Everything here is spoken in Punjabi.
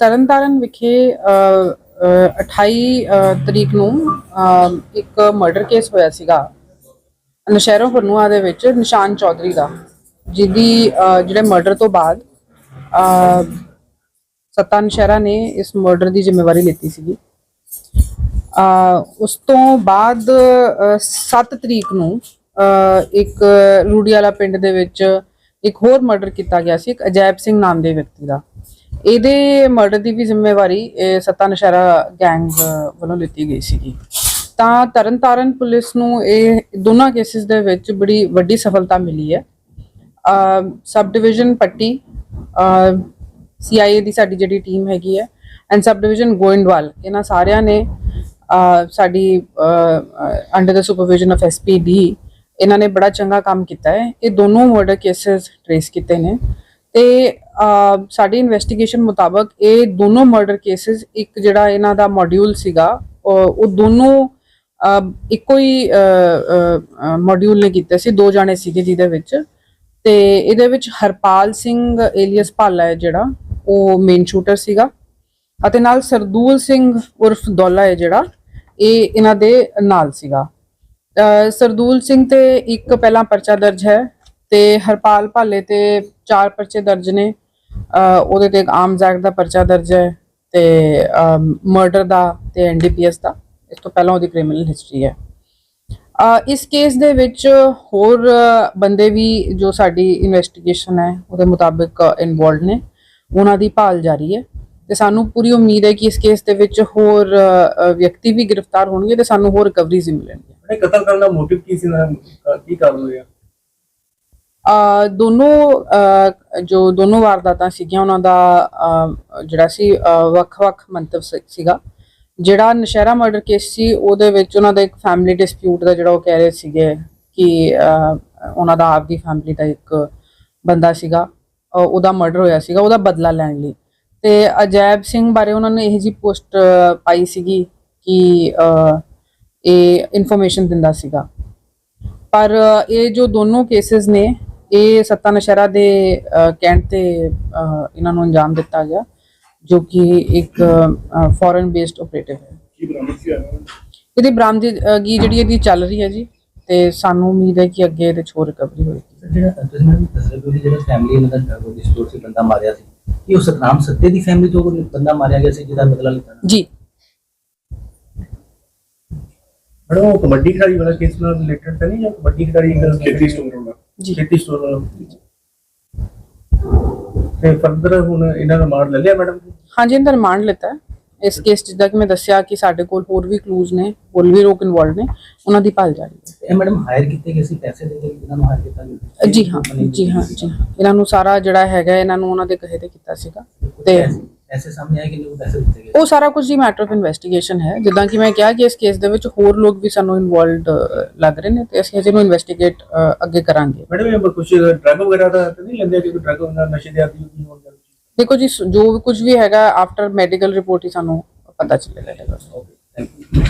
ਤਰਨਤਾਰਨ ਵਿਖੇ ਅ, 28 ਤਰੀਕ ਨੂੰ ਇੱਕ ਮਰਡਰ ਕੇਸ ਹੋਇਆ ਸੀਗਾ। ਨਸ਼ਹਿਰੋਂ ਫਰਨੂਆ ਦੇ ਵਿੱਚ ਨਿਸ਼ਾਨ ਚੌਧਰੀ ਦਾ ਜਿਹਦੀ ਜਿਹੜੇ ਮਰਡਰ ਤੋਂ ਬਾਅਦ ਅ, ਸੱਤਾ ਨਸ਼ਹਿਰਾ ਨੇ ਇਸ ਮਰਡਰ ਦੀ ਜ਼ਿੰਮੇਵਾਰੀ ਲਿੱਤੀ ਸੀਗੀ। ਉਸ ਤੋਂ ਬਾਅਦ 7 ਤਰੀਕ ਨੂੰ ਇੱਕ ਰੂੜੀ ਵਾਲਾ ਪਿੰਡ ਦੇ ਵਿੱਚ ਇੱਕ ਹੋਰ ਮਰਡਰ ਕੀਤਾ ਗਿਆ ਸੀ ਇੱਕ ਅਜੈਬ ਸਿੰਘ ਨਾਮ ਦੇ ਵਿਅਕਤੀ ਦਾ। ਇਹਦੇ ਮਰਡਰ ਦੀ ਵੀ ਜ਼ਿੰਮੇਵਾਰੀ ਇਹ ਸੱਤਾ ਨਸ਼ਹਿਰਾ ਗੈਂਗ ਵੱਲੋਂ ਲਿੱਤੀ ਗਈ ਸੀਗੀ। ਤਾਂ ਤਰਨਤਾਰਨ ਪੁਲਿਸ ਨੂੰ ਇਹ ਦੋਨਾਂ ਕੇਸਿਸ ਦੇ ਵਿੱਚ ਬੜੀ ਵੱਡੀ ਸਫਲਤਾ ਮਿਲੀ ਹੈ। ਸਬ ਡਿਵੀਜ਼ਨ ਪੱਟੀ ਸੀਆਈਏ ਦੀ ਸਾਡੀ ਜਿਹੜੀ ਟੀਮ ਹੈਗੀ ਹੈ ਐਂਡ ਸਬ ਡਿਵੀਜ਼ਨ ਗੋਇੰਦਵਾਲ ਇਹਨਾਂ ਸਾਰਿਆਂ ਨੇ ਅਹ, ਸਾਡੀ under the supervision of SPD ਇਹਨਾਂ ਨੇ ਬੜਾ ਚੰਗਾ ਕੰਮ ਕੀਤਾ ਹੈ। ਇਹ ਦੋਨੋਂ ਮਰਡਰ ਕੇਸਸ ਟ੍ਰੇਸ ਕੀਤੇ ਨੇ। ਤੇ ਸਾਡੀ ਇਨਵੈਸਟੀਗੇਸ਼ਨ ਮੁਤਾਬਕ ਇਹ ਦੋਨੋਂ ਮਰਡਰ ਕੇਸਸ ਇੱਕ ਜਿਹੜਾ ਇਹਨਾਂ ਦਾ ਮੋਡਿਊਲ ਸੀਗਾ, ਉਹ ਦੋਨੋਂ ਇੱਕੋ ਹੀ ਮੋਡਿਊਲ ਨੇ ਕੀਤੇ ਸੀ, ਦੋ ਜਾਣੇ ਸੀਗੇ ਜਿਹਦੇ ਵਿੱਚ। ਤੇ ਇਹਦੇ ਵਿੱਚ ਹਰਪਾਲ ਸਿੰਘ ਏਲੀਅਸ ਭਾਲਾ ਹੈ ਜਿਹੜਾ, ਉਹ ਮੇਨ ਸ਼ੂਟਰ ਸੀਗਾ। ਅਤੇ ਨਾਲ ਸਰਦੂਲ ਸਿੰਘ ਉਰਫ ਦੌਲਾ ਹੈ ਜਿਹੜਾ, ਇਹ ਇਹਨਾਂ ਦੇ ਨਾਲ ਸੀਗਾ। ਸਰਦੂਲ ਸਿੰਘ ਤੇ ਇੱਕ ਪਹਿਲਾਂ ਪਰਚਾ ਦਰਜ ਹੈ ਤੇ ਹਰਪਾਲ ਭਾਲੇ ਤੇ ਚਾਰ ਪਰਚੇ ਦਰਜ ਨੇ। ਉਹਦੇ ਤੇ ਆਮ ਆਰਮਸ ਐਕਟ ਦਾ ਪਰਚਾ ਦਰਜ ਹੈ ਤੇ ਮਰਡਰ ਦਾ ਤੇ ਐਨਡੀਪੀਐਸ ਦਾ। ਇਸ ਤੋਂ ਪਹਿਲਾਂ ਉਹਦੀ ਕ੍ਰਿਮੀਨਲ ਹਿਸਟਰੀ ਹੈ। ਇਸ ਕੇਸ ਦੇ ਵਿੱਚ ਹੋਰ ਬੰਦੇ ਵੀ ਜੋ ਸਾਡੀ ਇਨਵੈਸਟੀਗੇਸ਼ਨ ਹੈ, ਉਹਦੇ ਮੁਤਾਬਿਕ ਇਨਵੋਲਡ ਨੇ। ਉਹਨਾਂ ਦੀ ਭਾਲ ਜਾਰੀ ਹੈ। ਤੇ ਸਾਨੂੰ ਪੂਰੀ ਉਮੀਦ ਹੈ ਕਿ ਇਸ ਕੇਸ ਦੇ ਵਿੱਚ ਹੋਰ ਵਿਅਕਤੀ ਵੀ ਗ੍ਰਿਫਤਾਰ ਹੋਣਗੇ ਤੇ ਸਾਨੂੰ ਹੋਰ ਰਿਕਵਰੀਜ਼ ਵੀ ਮਿਲਣਗੀਆਂ। ਕਤਲ ਕਰਨ ਦਾ ਮੋਟਿਵ ਕੀ ਸੀ ਨਾ? ਕੀ ਕਾਰਨ ਹੋਇਆ? ਦੋਨੋਂ ਜੋ ਦੋਨੋਂ ਵਾਰਦਾਤਾਂ ਸੀਗੀਆਂ, ਉਹਨਾਂ ਦਾ ਜਿਹੜਾ ਸੀ ਵੱਖ-ਵੱਖ ਮੰਤਵ ਸੀ- ਸੀਗਾ। ਜਿਹੜਾ ਨਸ਼ਹਿਰਾ ਮਰਡਰ ਕੇਸ ਸੀ, ਉਹਦੇ ਵਿੱਚ ਉਹਨਾਂ ਦਾ ਇੱਕ ਫੈਮਿਲੀ ਡਿਸਪਿਊਟ ਦਾ ਜਿਹੜਾ ਉਹ ਕਹਿ ਰਹੇ ਸੀਗੇ ਕਿ ਉਹਨਾਂ ਦਾ ਆਪਦੀ ਫੈਮਿਲੀ ਦਾ ਇੱਕ ਬੰਦਾ ਸੀਗਾ ਉਹਦਾ ਮਰਡਰ ਹੋਇਆ ਸੀਗਾ, ਉਹਦਾ ਬਦਲਾ ਲੈਣ ਲਈ। ਤੇ ਅਜੈਬ ਸਿੰਘ ਬਾਰੇ ਉਹਨਾਂ ਨੇ ਇਹ ਜੀ ਪੋਸਟ ਪਾਈ ਸੀਗੀ ਕਿ ਇਹ ਇਨਫੋਰਮੇਸ਼ਨ ਦਿੰਦਾ ਸੀਗਾ। ਪਰ ਇਹ ਜੋ ਦੋਨੋਂ ਕੇਸਿਸ ਨੇ ਇਹ ਸੱਤਾ ਨਸ਼ਹਿਰਾ ਦੇ ਕਹਿਣ ਤੇ ਇਹਨਾਂ ਨੂੰ ਅੰਜਾਮ ਦਿੱਤਾ ਗਿਆ ਜੋ ਕਿ ਇੱਕ ਫੋਰਨ ਬੇਸਡ ਆਪਰੇਟਿਵ ਹੈ। ਕੀ ਬਰਾਮਦ ਸੀ ਇਹਦੀ ਬਰਾਮਦਗੀ ਜਿਹੜੀ ਇਹਦੀ ਚੱਲ ਰਹੀ ਹੈ ਜੀ ਤੇ ਸਾਨੂੰ ਉਮੀਦ ਹੈ ਕਿ ਅੱਗੇ ਇਹਦੇ ਹੋਰ ਰਿਕਵਰੀ ਹੋਏਗੀ। ਜਿਹੜਾ ਤੁਸੀਂ ਮੈਨੂੰ ਦੱਸਿਆ ਉਹਦੀ ਜਿਹੜਾ ਫੈਮਿਲੀ ਇਹਨਾਂ ਦਾ ਉਹਦੀ ਸਟੋਰ ਸੀ ਬੰਦਾ ਮਾਰਿਆ ਸੀ ਕੀ ਉਹ ਸਤਨਾਮ ਸੱਤੇ ਦੀ ਫੈਮਿਲੀ ਤੋਂ ਕੋਈ ਬੰਦਾ ਮਾਰਿਆ ਗਿਆ ਸੀ ਜਿਹਦਾ ਬਦਲਾ ਲਿੱਤਾ? ਜੀ। ਮੈਡਮ ਉਹ ਕਬੱਡੀ ਖਿਡਾਰੀ ਵਾਲਾ ਕੇਸ ਨਾਲ ਰਿਲੇਟਡ ਤਾਂ ਨਹੀਂ ਜਾਂ ਕਬੱਡੀ ਖਿਡਾਰੀ ਖੇਤੀ ਸਟੋਰ ਹੋਣਾ ਜੀ। ਖੇਤੀ ਸਟੋਰ ਵਾਲਾ ਤੇ ਫਰਦਰ ਹੁਣ ਇਹਨਾਂ ਦਾ ਮਾਰ ਲੈ ਲਿਆ ਮੈਡਮ ਹਾਂਜੀ ਇਹਦਾ ਰਿਮਾਂਡ ਲਿੱਤਾ ਹੈ। ਇਸ ਕੇਸ ਜਿੱਦਾਂ ਕਿ ਮੈਂ ਦੱਸਿਆ ਕਿ ਸਾਡੇ ਕੋਲ ਹੋਰ ਵੀ ਕਲੂਜ਼ ਨੇ ਹੋਰ ਵੀ ਲੋਕ ਇਨਵੋਲਡ ਨੇ ਉਹਨਾਂ ਦੀ ਭਾਲ ਜਾਰੀ ਹੈ। ਇਹ ਮੈਡਮ ਹਾਇਰ ਕੀਤੇ ਗਏ ਸੀ ਪੈਸੇ ਦੇ ਕੇ ਜਿਹਨਾਂ ਨੂੰ ਹਾਇਰ ਕੀਤਾ ਗਿਆ? ਜੀ ਹਾਂ ਜੀ ਹਾਂ ਜੀ ਹਾਂ। ਇਹਨਾਂ ਨੂੰ ਸਾਰਾ ਜਿਹੜਾ ਹੈਗਾ ਇਹਨਾਂ ਨੂੰ ਉਹਨਾਂ ਦੇ ਕਹੇ ਤੇ ਕੀਤਾ ਸੀਗਾ। ਤੇ ਐਸੇ ਸਾਹਮਣੇ ਆਏ ਕਿ ਲੋਕ ਪੈਸੇ ਦਿੱਤੇ ਗਏ? ਉਹ ਸਾਰਾ ਕੁਝ ਹੀ ਮੈਟਰ ਆਫ ਇਨਵੈਸਟੀਗੇਸ਼ਨ ਹੈ। ਜਿੱਦਾਂ ਕਿ ਮੈਂ ਕਿਹਾ ਕਿ ਇਸ ਕੇਸ ਦੇ ਵਿੱਚ ਹੋਰ ਲੋਕ ਵੀ ਸਾਨੂੰ ਇਨਵੋਲਡ ਲੱਗ ਰਹੇ ਨੇ ਤੇ ਅਸੀਂ ਅਜੇ ਨੂੰ ਇਨਵੈਸਟੀਗੇਟ ਅੱਗੇ ਕਰਾਂਗੇ। ਮੈਡਮ ਇਹ ਕੁਝ ਡਰਗ ਵਗੈਰਾ ਦਾ ਤਾਂ ਨਹੀਂ ਲੈਂਦੇ ਕਿ ਕੋਈ ਡਰਗ ਹੁੰਦਾ ਨਸ਼ੇ ਦੇ ਆਦੀ ਹੋਣ ਦਾ ਦੇਖੋ ਜੀ ਜੋ ਵੀ ਕੁਝ ਵੀ ਹੈਗਾ ਆਫਟਰ ਮੈਡੀਕਲ ਰਿਪੋਰਟ ਹੀ ਸਾਨੂੰ ਪਤਾ ਚੱਲੇਗਾ। Okay thank you